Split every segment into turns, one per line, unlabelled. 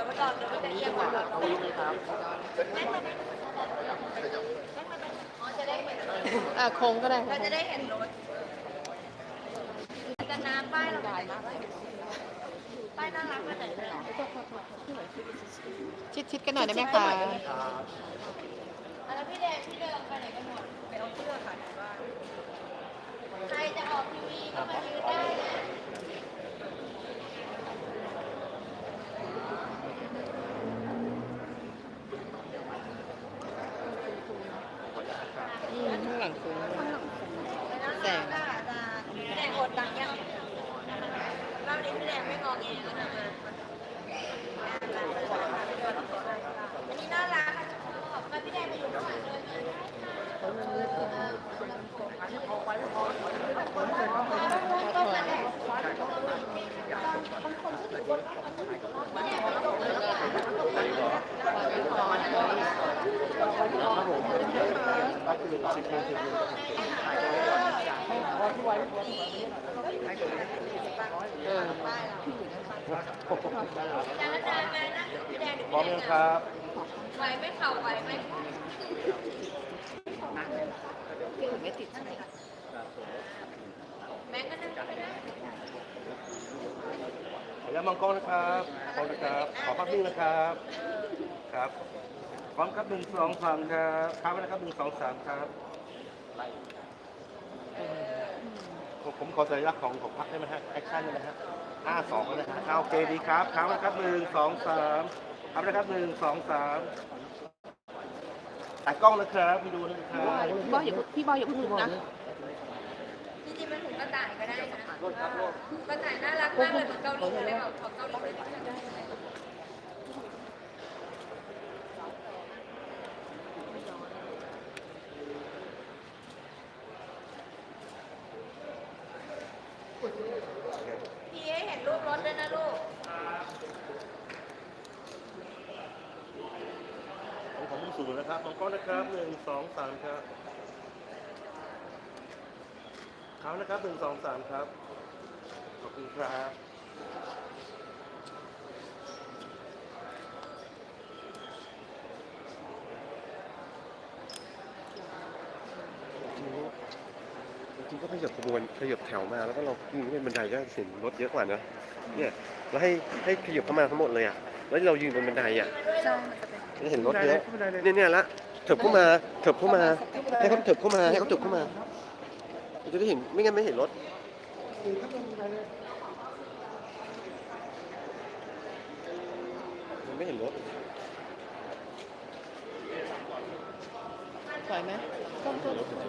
ยวไปก่อนเดี๋ยวมันจะเอียงกว่าอ๋อจะได้เห็น
อะโค้งก็ได้
เราจะได้เห็นรถจะน้ำป้ายเราไปไหนบ้างป้ายน่ารักไปไหนเลยหรอ
ชิดชิดๆกันหน่อยได้ไหมคะ
แล้วพี่แดงพี่เดินไปไหนกันหมดไปเอาเสื้อค่ะในบ้านใครจะออกทีวีก็มายืนได้นะ
อืมข้างหลังโค้ง แสง
พี่แดงอดตังค์ยังรอบนี้พี่แด งไม่งอเองแล้วนะอันนี้น่ารักค่ะชอบมาพี่แดงไปอยู่ข้างหลังเลยต้นนั่นแหละ
เออ
จานละ จานมานะพี่แดง
พร้อมยังครับ
ไหวไหมเข่าไหวไหม
ไม่ติดใช่ไหม
แม่ก็นั่งไปนะ
ขออนุญาตมองกล้องนะครับพร้อมนะครับ ขอภาพนิ่งนะครับ ครับ พร้อมครับหนึ่งสองสามครับครับนะครับหนึ่งสองสามครับ ผมผมขอสัญลักษณ์ของของพักได้ไหมฮะแอคชั่นได้ไหมฮะห้าสองนะฮะอ่าโอเคดีครับครับนะครับหนึ่งสองสามครับนะครับหนึ่งสองสามตัดกล้องนะครับไปดูนะครับ
พี่บอยอย่าเพิ่งพี่บอยอย่าเพิ่งลุกนะ
จริงๆมันถึงกระต่ายก็ได้นะกระต่ายน่ารักมากเลยเหมือนเกาหลีเลยแบบของเกาหลีเลยได้พี่ให้เห็นรูปรถด้วยนะลูก
ผมขอมุ่งสู่นะครับมองก ล้องนะครับหนึ่งสองสามครับเขานะครับหนึ่งสองสามครับ ขอบคุณครับ
จริงๆก็ขยับขบวนขยับแถวมาแล้วก็เราขึ้นเป็นบันไดก็เห็นรถเยอะกว่านะเนี่ยแล้วให้ให้ขยับเข้ามาทั้งหมดเลยอะแล้วเรายืนบนบันไดอะจะเห็นรถเยอะเนี่ยเนี่ยละเถิบเข้ามาเถิบเข้ามา ให้เขาเถิบเข้ามา ให้เขาเถิบเข้ามาเราจะได้เห็น ไม่งั้นไม่เห็นรถ มันไม่เห็นรถ
สวยไหม ต้นต้น
ข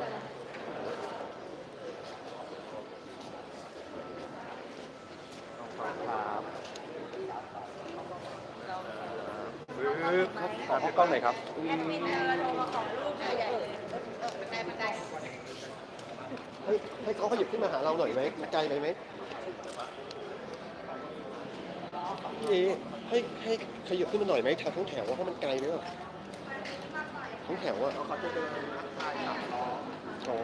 อให้กล้องหน่อยครับ
แอดมินเออโทรมาขอรูปใหญ่ๆเลยบันไดบันได
ให้ให้เขาขยับขึ้นมาหาเราหน่อยไหมไกลไปไหมพี่เอให้ให้ขยับขึ้นมาหน่อยไหมทางทั้งแถวว่าเพราะมันไกลไหมอะทั้งแถวอะอ๋อ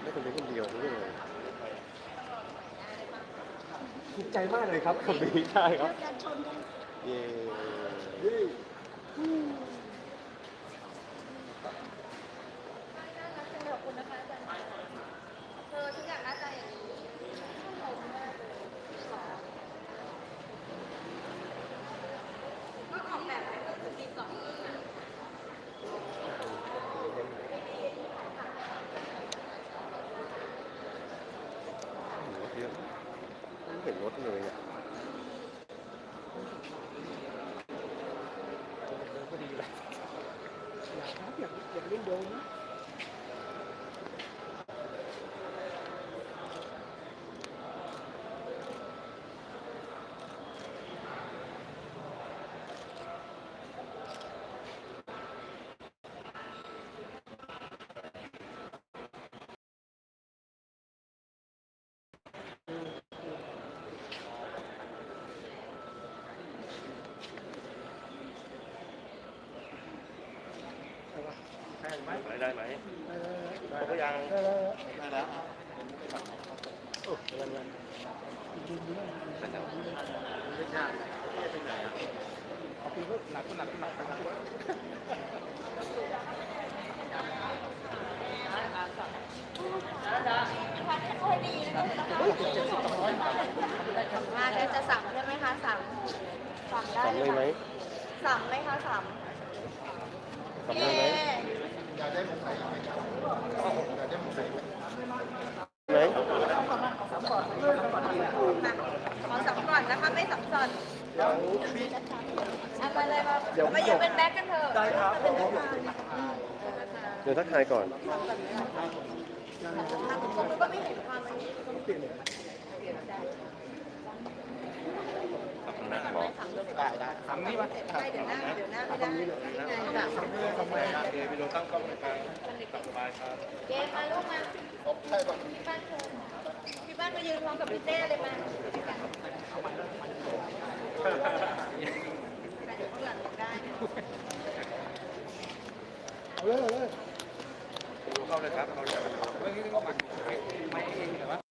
ไม่คนเดียวคนเดียวไม่เป็นไร
ถูกใจมากเลยครับคำนี้ใช่ครับ
เย้
ขอบคุณนะคะอาจารย์เธอทุกอย่างหน้าตาอย่างนี้ก็ออกแบบให้มันดีสอง
รถเยอะไม่เห็นรถเลยอะ
ก็ดีแหละอยากครับอยากอยากเล่นโดนนะใช่ ไหม
ได้ไหม
เออ
ได้หรือยัง
ได้แล้ว
ได้แล้ว
โอ้ยวันวันยืนอยู่นั่น
ไม่ยากเป็นไงอะ
เอาไปก็หนักก็หนักก็หนักไปครับ
มาแล้วจะสั่งใช่ไหมคะสั่งสั่งได้
สั่งเลยไหม
สั่งไหมคะสั่ง
สั่งเลยไหม ไหม
ขอสั่งก่อนนะคะไม่สั่งสนเอามาเลยมามาอยู่เป็นแบ็คกันเถอะได้ครับ
เดี๋ยวทักทายก่อน
ทางคุณก็ไม่เห็นความอันนี้
ได้ได้
ทำนี่ปะ
ใช่เดี๋ยวหน้าเดี๋ยวหน้าไม่ได้ไงจ้ะ
โอเควิดีโอตั้งกล้องนะครับสบายครับ
เกมมาลูกมาพี่บ้านเชิญพี่บ้านมายืนพร้อมกับพี่เต้เลยมาเดี๋ยวข้างหลังได้
เอาเลยเอาเลย
เข้าเลยครับเข้าเลย
ไม่ไม่เองแต่ว่า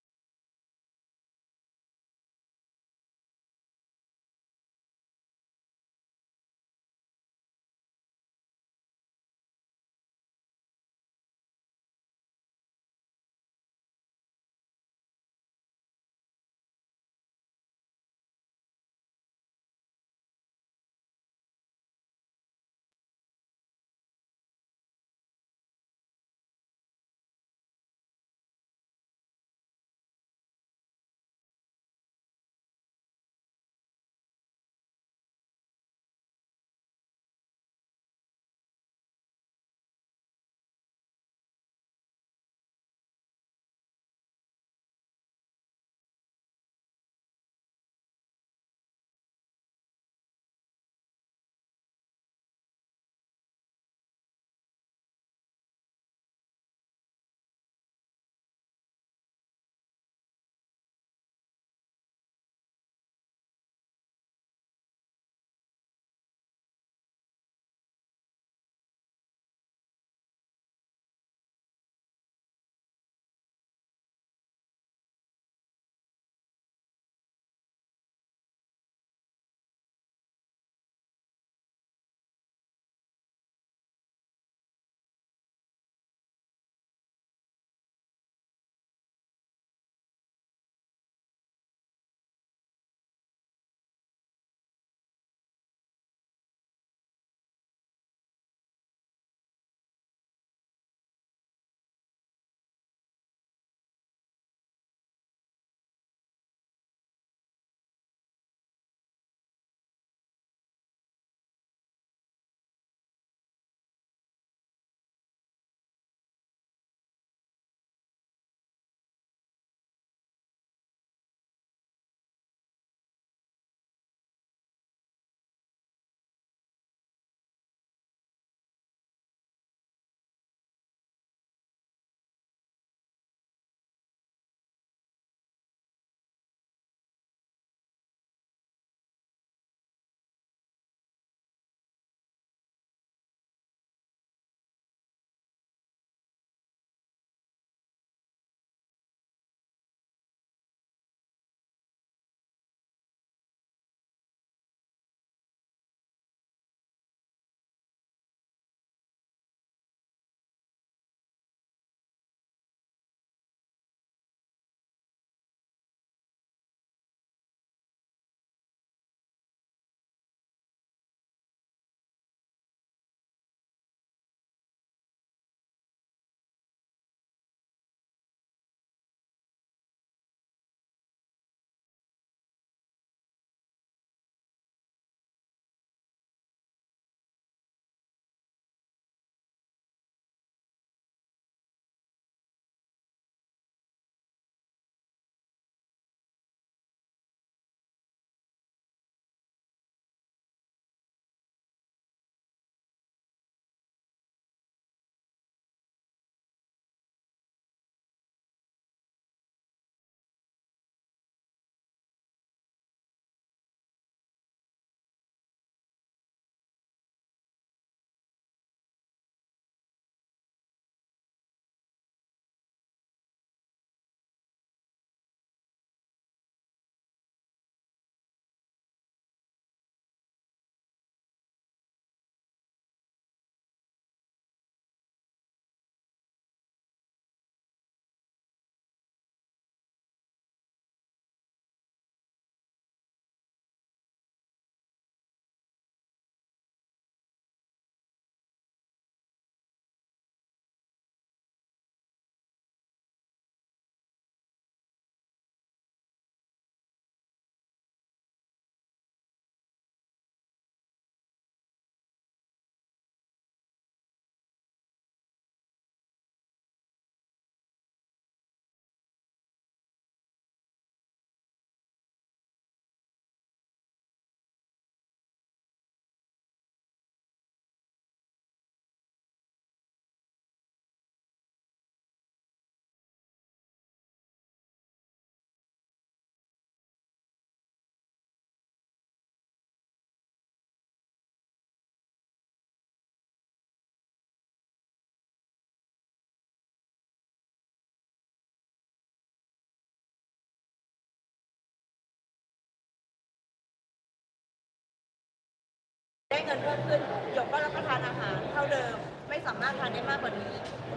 งินเพิ่มขึ้นหยกก็รับประทานอาหารเท่าเดิม ไม่สามารถทานได้มากกว่านี้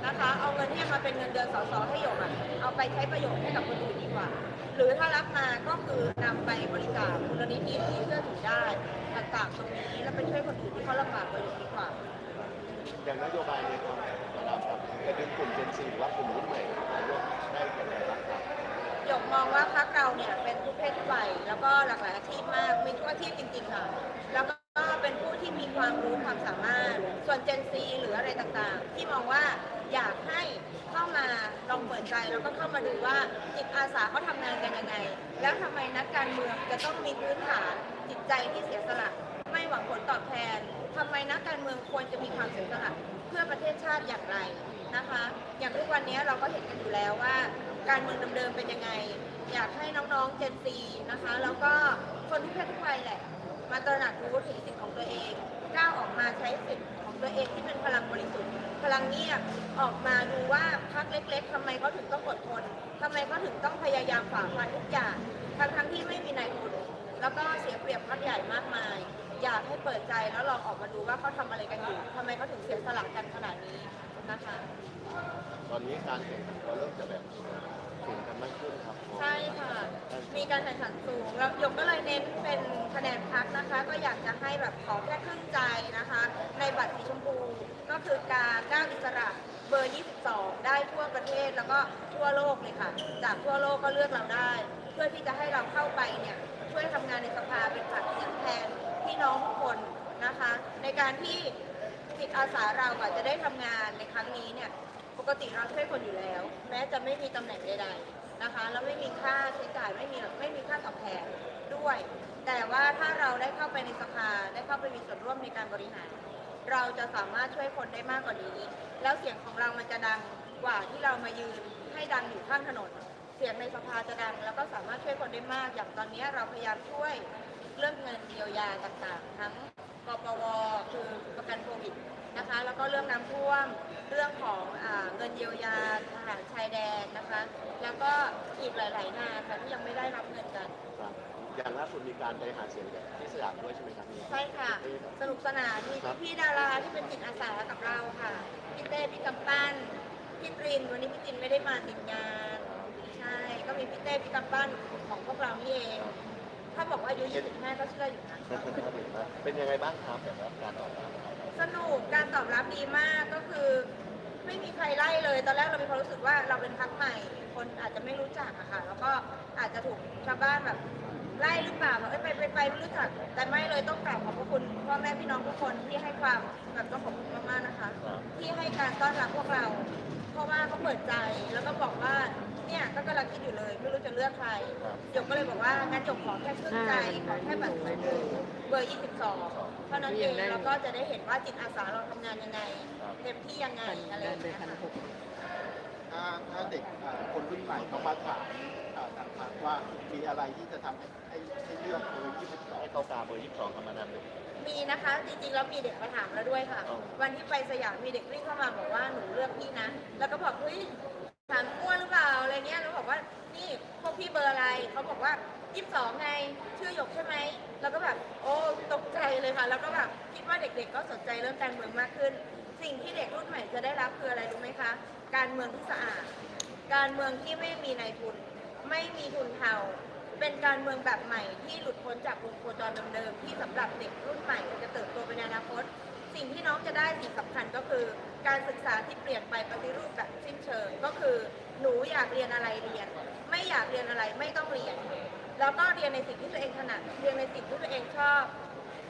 นะคะ เอาเงินที่มาเป็นเงินเดือนสสให้หยกอะเอาไปใช้ประโยชน์ให้กับคนอื่นดีกว่า หรือถ้ารับมาก็คือนำไปบริจาคมูลนิธิที่เชื่อถือได้ต่างๆตรงนี้แล้วไปช่วยคนอื่นที่เขาลำบากกว่าหยกดีกว่า
อย่างนโยบายในความเราครับจะเป็นกลุ่มเจนซีหรือว่ากลุ่มรุ่นใหม่มาร่วมได้อย่างไรบ้างครับ
หยกมองว่าพักเราเนี่ยเป็นทุกเพศทุกวัยแล้วก็หลากหลายอาชีพมากมีทุกอาชีพจริงๆค่ะแล้วก็เป็นผู้ ที่มีความรู้ความสามารถ ส่วนเจนซีหรืออะไรต่างๆ ที่มองว่าอยากให้เข้ามาลองเปิดใจแล้วก็เข้ามาดูว่าจิตอาสาเขาทำงานกันยังไง แล้วทำไมนักการเมืองจะต้องมีพื้นฐานจิตใจที่เสียสละไม่หวังผลตอบแทนทำไมนักการเมืองควรจะมีความเสียสละเพื่อประเทศชาติอย่างไรนะคะ อย่างทุกวันนี้เราก็เห็นกันอยู่แล้วว่า การเมืองเดิมๆเป็นยังไง อยากให้น้องๆเจนซีนะคะ แล้วก็คนทุกเพศทุกวัยแหละ มาตระหนักรู้ถึงสิทธิ์ของตัวเองก้าวออกมาใช้สิทธิ์ของตัวเองที่เป็นพลังบริสุทธิ์ พลังเงียบออกมาดูว่าพรรคเล็ก ๆทำไมเขาถึงต้องอดทนทำไมเขาถึงต้องพยายามฝ่าฟันทุกอย่างทั้งๆที่ไม่มีนายทุนแล้วก็เสียเปรียบพรรคใหญ่มากมาย อยากให้เปิดใจแล้วลองออกมาดูว่าเขาทำอะไรกันอยู่ทำไมเขาถึงเสียสละกันขนาดนี้นะคะ
ตอนนี้การแข่งขันก็เริ่มจะแบบ แข่งกันมากขึ้นครับ
ใช่ค่ะ มีการแข่งขันสูงแล้วยกก็เลยเน้นเป็นคะแนนพักนะคะ ก็อยากจะให้แบบขอแค่ครึ่งใจนะคะ ในบัตรสีชมพู ก็คือการได้อิสระเบอร์ 22 ได้ทั่วประเทศแล้วก็ทั่วโลกเลยค่ะ จากทั่วโลกก็เลือกเราได้ เพื่อที่จะให้เราเข้าไปเนี่ยช่วยทำงานในสภาเป็นปากเสียงแทนพี่น้องทุกคนนะคะ ในการที่จิตอาสาเราอะจะได้ทำงานในครั้งนี้เนี่ย ปกติเราช่วยคนอยู่แล้ว แม้จะไม่มีตำแหน่งใดๆนะคะ แล้วไม่มีค่าใช้จ่ายไม่มีไม่มีค่าตอบแทนด้วย แต่ว่าถ้าเราได้เข้าไปในสภาได้เข้าไปมีส่วนร่วมในการบริหาร เราจะสามารถช่วยคนได้มากกว่านี้ แล้วเสียงของเรามันจะดังกว่าที่เรามายืนให้ดังอยู่ข้างถนน เสียงในสภาจะดัง แล้วก็สามารถช่วยคนได้มาก อย่างตอนนี้เราพยายามช่วยเรื่องเงินเยียวยาต่างๆ ทั้งกปวคือประกันโควิดนะคะ แล้วก็เรื่องน้ำท่วม เรื่องของอาเงินเยียวยาทหารชายแดนนะคะ แล้วก็อีกหลาย ๆ งานค่ะที่ยังไม่ได้รับเงินกัน
ครับอย่างล่าสุดมีการไปหาเสียงที่สยามด้วยใช่ไหมครับ
ใช่ค่ะ สนุกสนานมี
ครับ
พี่ๆดาราที่เป็นจิตอาสากับเราค่ะพี่เต้พี่กำปั้นพี่ตรินวันนี้พี่ตรินไม่ได้มาติดงานใช่ก็มีพี่เต้พี่กำปั้นของพวกเรานี่เองถ้าบอกว่าอายุ25ก็เชื่ออยู่นะ
เป็นยังไงบ้างครับแบบว่าการออกมา
สนุกการตอบรับดีมากก็คือ ไม่มีใครไล่เลย ตอนแรกเรามีความรู้สึกว่าเราเป็นพักใหม่ คนอาจจะไม่รู้จักอะค่ะ แล้วก็อาจจะถูกชาวบ้านแบบไล่หรือเปล่าแบบเอ้ยไปไปไปไม่รู้จัก แต่ไม่เลยต้องกราบขอบพระคุณพ่อแม่พี่น้องทุกคนที่ให้ความแบบต้องขอบคุณมากๆนะคะ ที่ให้การต้อนรับพวกเรา เพราะว่าเขาเปิดใจแล้วก็บอกว่าเนี่ยก็กำลังคิดอยู่เลยไม่รู้จะเลือกใครหยกก็เลยบอกว่างั้นหยกขอแค่ครึ่งใจขอแค่บัตรสีชมพูเบอร์22 เท่านั้นเองแล้วก็จะได้เห็นว่าจิตอาสาเราทำงานยังไงเต็มที่ยังไงอะไรอย่างเงี้ยค่ะ
ถ้าถ้าเด็กอ่าคนรุ่นใหม่เขามาถามอ่าทางพรรคว่ามีอะไรที่จะทำให้ให้ให้เลือกเบอร์
ให้เขากาเบอร์22เข้ามานำเลย
มีนะคะจริงๆแล้วมีเด็กมาถามแล้วด้วยค่ะ
อ๋อ
วันที่ไปสยามมีเด็กวิ่งเข้ามาบอกว่าหนูเลือกพี่นะ แล้วก็บอกเฮ้ยถามมั่วหรือเปล่าอะไรเงี้ยแล้วบอกว่านี่พวกพี่เบอร์อะไรเขาบอกว่า 22ไงชื่อหยกใช่ไหมแล้วก็แบบโอ้ตกใจเลยค่ะ แล้วก็แบบคิดว่าเด็กๆ ก็สนใจเรื่องการเมืองมากขึ้น สิ่งที่เด็กรุ่นใหม่จะได้รับคืออะไรรู้ไหมคะ การเมืองที่สะอาด การเมืองที่ไม่มีนายทุน ไม่มีทุนเทาเป็นการเมืองแบบใหม่ที่หลุดพ้นจากวงโคจรเดิมๆที่สำหรับเด็กรุ่นใหม่จะเติบโตไปในอนาคต สิ่งที่น้องจะได้สิ่งสำคัญก็คือ การศึกษาที่เปลี่ยนไปปฏิรูปแบบสิ้นเชิงก็คือ หนูอยากเรียนอะไรเรียน ไม่อยากเรียนอะไรไม่ต้องเรียน แล้วก็เรียนในสิ่งที่ตัวเองถนัดเรียนในสิ่งที่ตัวเองชอบ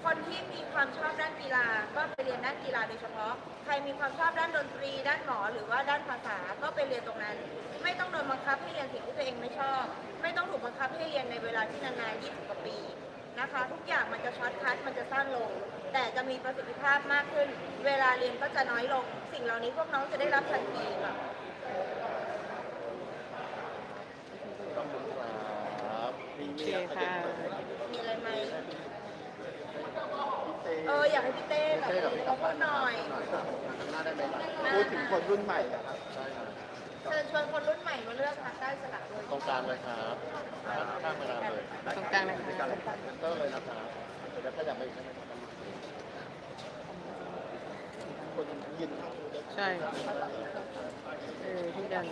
คนที่มีความชอบด้านกีฬา ก็ไปเรียนด้านกีฬาโดยเฉพาะ ใครมีความชอบด้านดนตรี ด้านหมอหรือว่าด้านภาษาก็ไปเรียนตรงนั้น ไม่ต้องโดนบังคับให้เรียนสิ่งที่ตัวเองไม่ชอบ ไม่ต้องถูกบังคับให้เรียนในเวลาที่นานๆ20กว่าปีนะคะ ทุกอย่างมันจะช็อตคัทมันจะสั้นลง แต่จะมีประสิทธิภาพมากขึ้น เวลาเรียนก็จะน้อยลง สิ่งเหล่านี้พวกน้องจะได้รับทันทีค่ะ
ขอบคุณครับ
มี
โอ
มี
เค
ประเด็น
ค่ะ
เปิดไหม
มีอะไรไหม
พี่เต้
เอออยากให้พี่เต้แบบเขาพูดหน่อย
หน่อยครับหน้าได้ไหมพูดถึงคนรุ่นใหม่อะครับ
ใช่ครับ
เชิญชวนคนรุ่นใหม่มาเลือกพรรคได้สลับด้วย
ตรงกลางเลยครับข้างมานานเลย
ตรงกลางนะคะ
เตอร์เลยนะครับเดี๋ยวถ้าอยากไปใช่ไหมครับ
เย็นครับ
ใช่เออพี่ดัน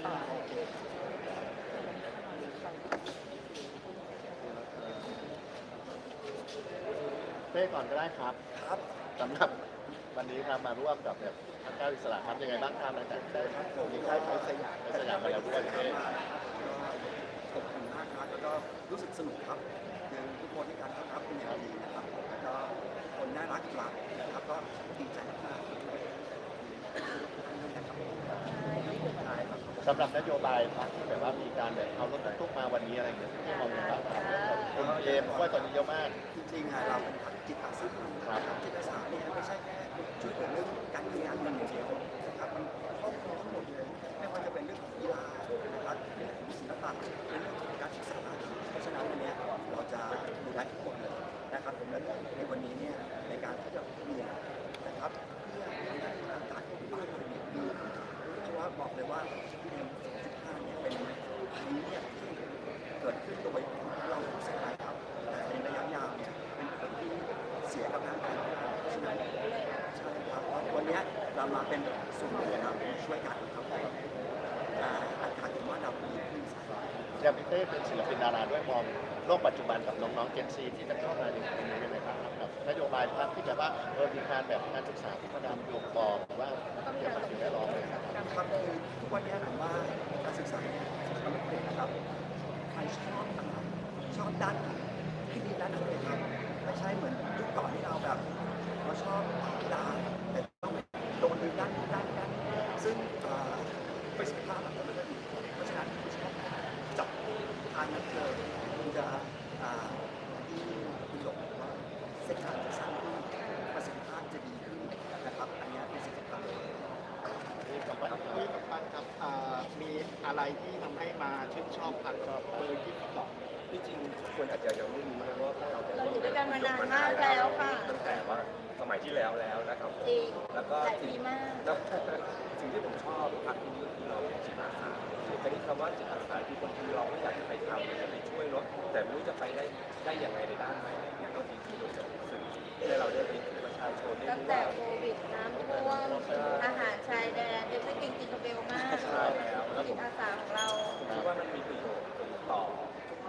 เป้ก่อนก็ได้ครับครับสำหรับวันนี้ครับมาร่วมกับแบบพรรคก้าวอิสระครับยังไงบ้างครับหลังจากได้มีค่ายไปสยามไปสยามมาแล้วด้วยเป้
ขอบคุณมากครับแล้วก็รู้สึกสนุกครับคือทุกคนที่การต้อนรับเป็นอย่างดีนะครับแล้วก็คนน่ารักหลายนะครับก็ดีใจมากๆใช่ครับ
สำหรับนโยบายพรรคที่แบบว่ามีการแบบเอารถบรรทุกมาวันนี้อะไรอย่างเงี้ยที่มองเห็นว่าคุณเอมเพราะว่าตอนนี้เยอะมาก
จริงๆอะเราเป็นผักจิตอาสาครับจิตอาสาเนี่ยไม่ใช่แค่ช่วยเหลือเรื่องการงานเงินอย่างเดียวนะครับมันครอบคลุมทั้งหมดเลยไม่ว่าจะเป็นเรื่องของกีฬานะครับเรื่องของศิลปะเรื่องของการศึกษาเพราะฉะนั้นวันนี้เราจะดูแลทั้งหมดเลยนะครับผมและในวันนี้เนี่ย ต้เป็นศิ
ลปินดาราด้วยมองโลกปัจจุบันกับน้องๆเจนซีที่จะเข้ามาในปีนี้ยังไงบ้างครับกับนโยบายพรรคที่แบบว่าเออมีการแบบการศึกษาที่มาดามโยกบอกหรือว่าเกี่ยวกับสิ่งแวดล้อมเลยครับ
ครับคือทุกวันนี้ผมว่าการศึกษาเนี่ยสำหรับเด็กนะครับใครชอบอะไรชอบด้านไหนที่ดีด้านนั้นเลยครับไม่ใช่เหมือนยุคก่อนที่เราแบบเราชอบกีฬาแต่ต้องโดนดูด้านนี้ด้านนี้ด้านนี้ซึ่งเอ่อประสิทธิภาพมันก็ไม่ได้ดีเพราะฉะนั้นชอบจับทางนั้นเลยคุณจะอ่าที่คุณหลงบอกว่าเส้นทางจะสั้นขึ้นประสิทธิภาพจะดีขึ้นนะครับอันเนี้ยเป็นสิ่งสำคัญเลย
นี่กับปันนี่กับปันครับอ่ามีอะไรที่ทำให้มาชื่นชอบพันเบอร์ยี่สิบสอง
ที่จริง คนอาจจะยังไม่รู้นะว่าพวกเราเนี่ย
เราอยู่ด้วยกันมานานมากแล้วค่ะ
ตั้งแต่ว่าสมัยที่แล้วแล้วนะครับผม
จริง
แล้วก็
หลาย
สิ่ง
ปีมาก
แล้วสิ่งที่ผมชอบพักนี้ก็คือเราเป็นจิตอาสาแต่ที่คำว่าจิตอาสาที่บางทีเราไม่อยากจะไปทำอยากจะไปช่วยรถแต่ไม่รู้จะไปได้ได้ยังไงในด้านไหนเนี่ยก็ดีที่เราจะสื่อให้เราได้ไปถึงประชาชนได้
ตั้ง
รู้
แต่
ว่า
โควิดน้ำท่วมอาหารชายแดนเอฟเฟกต์จิงกระเบลมาก
ใช่แล้วแล้วผ
จิ
ม
ตอาสาของเรา
ผมคิดว่ามันมีประโยชน์ต่อ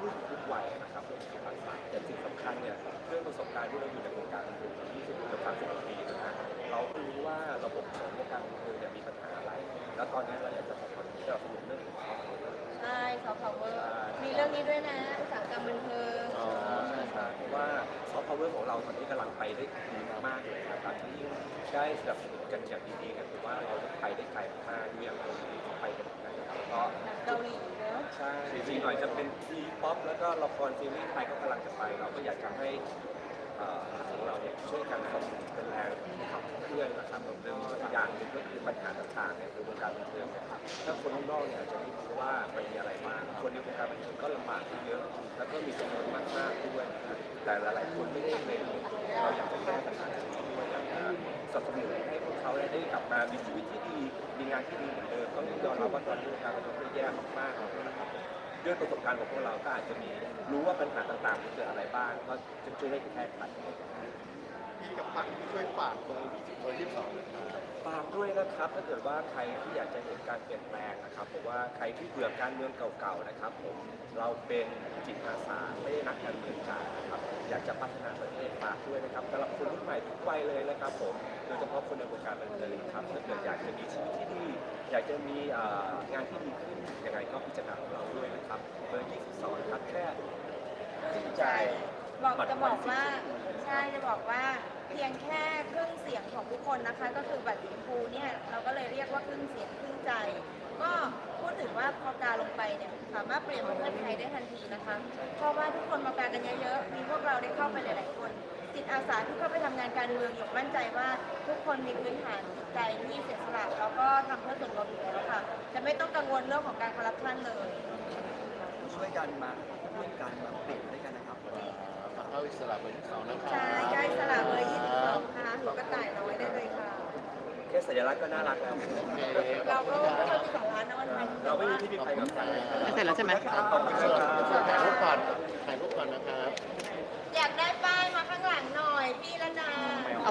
ทุกรุ่นทุกวัยนะครับเรื่องจิตอาสาแต่สิ่งสำคัญเนี่ยเรื่องประสบการณ์ที่เราอยู่ในวงการบันเทิงมา20เกือบ30ปีนะฮะเราก็รู้ว่าระบบของวงการบันเทิงเนี่ยมีปัญหาอะไร แล้วตอนนี้เราอยากจะสนับสนุนเรื่องของความรู้
ใช่ซอฟต์พาวเวอร์มีเรื่องนี้ด้วยนะอุตสาหกรรมบันเทิง
อ๋อใช่ครับเพราะว่าซอฟต์พาวเวอร์ของเราตอนนี้กำลังไปได้ดีมากๆเลยนะครับที่ยิ่งได้สนับสนุนกันอย่างดีๆกันถือว่าเราจะไปได้ไกลมากๆด้วยอย่างเราไปกัน ก็
เกาหลีเนอะ
ใช่จริงๆหน่อยจะเป็นทีป๊อปแล้วก็ละครซีรีส์ไทยก็กำลังจะไป เราก็อยากจะให้เอ่อของเราเนี่ยช่วยกันสนับสนุนเป็นแรงขับเคลื่อนนะครับแล้วก็อย่างหนึ่งก็คือปัญหาต่างๆเนี่ยคือวงการบันเทิงถ้าคนข้างนอกเนี่ยอาจจะไม่รู้ว่ามันมีอะไรบ้างคนในวงการบันเทิงก็ลำบากเยอะแล้วก็มีจำนวนมากๆด้วยแต่หลายๆคนไม่ได้เป็นเราอยากจะแก้ปัญหาตรงนี้ด้วยอยากจะสนับสนุนให้ เขาได้กลับมามีชีวิตที่ดีมีงานที่ดีเหมือนเดิมต้องยอมรับว่าตอนนี้วงการบันเทิงก็แย่มากๆนะครับด้วยประสบการณ์ของพวกเราก็อาจจะมีรู้ว่าปัญหาต่างๆมันเกิดอะไรบ้าง ก็จะช่วยให้แก้ไข
พี่กับปันช่วยฝากเบอร์ยี่ที่สอง
ฝากด้วยนะครับถ้าเกิดว่าใครที่อยากจะเห็นการเปลี่ยนแปลงนะครับผมว่าใครที่เบื่อการเมืองเก่าๆนะครับผมเราเป็นจิตอาสาไม่ได้นักการเมืองจ๋านะครับอยากจะพัฒนาประเทศฝากด้วยนะครับสำหรับคนรุ่นใหม่ทุกวัยเลยนะครับผมโดยเฉพาะคนในวงการบันเทิงนะครับถ้าเกิดอยากจะมีชีวิตที่ดีอยากจะมีงานที่ดีขึ้นยังไงก็พิจารณาเราด้วยนะครับเบอร์22ครับแค่จริงใจ
บอกจะบอกว่าใช่จะบอกว่าเพียงแค่ครึ่งเสียงของทุกคนนะคะ ก็คือบัตรสีชมพูเนี่ยเราก็เลยเรียกว่าครึ่งเสียงครึ่งใจ ก็พูดถึงว่าพอกาลงไปเนี่ยสามารถเปลี่ยนประเทศไทยได้ทันทีนะคะเพราะว่าทุกคนมากากันเยอะๆมีพวกเราได้เข้าไปหลายๆคนจิตอาสาที่เข้าไปทำงานการเมืองอยู่มั่นใจว่าทุกคนมีพื้นฐานจิตใจที่เสียสละแล้วก็ทำเพื่อส่วนรวมอยู่แล้วค่ะจะไม่ต้องกังวลเรื่องของการคอร์รัปชันเลย
ช่วยกันมาร่วมกันมาเปลี่ยนด้วยกันนะครับ
เข้าอิสระเบอร์ยี่สองนะครับ
ใช่ใกล้สระเบอร์ยี่สิบสองนะคะหัวกระต่ายน้อยได้เลยค่ะ
แค่สัญลักษณ์ก็น่ารักแล้ว
เรา
ก็ไม่ค่อยมีสองร้านนะวันนี้
เราไม่มีที่พิมพ์ไปกับใคร
เสร็จแล้วใช่ไหม
ขอบคุณครับถ่ายรูป
ก่อน
ถ่ายรูปก่อนนะครับ
อยากได้ป้ายมาข้างหลังหน่อยพี่ละนา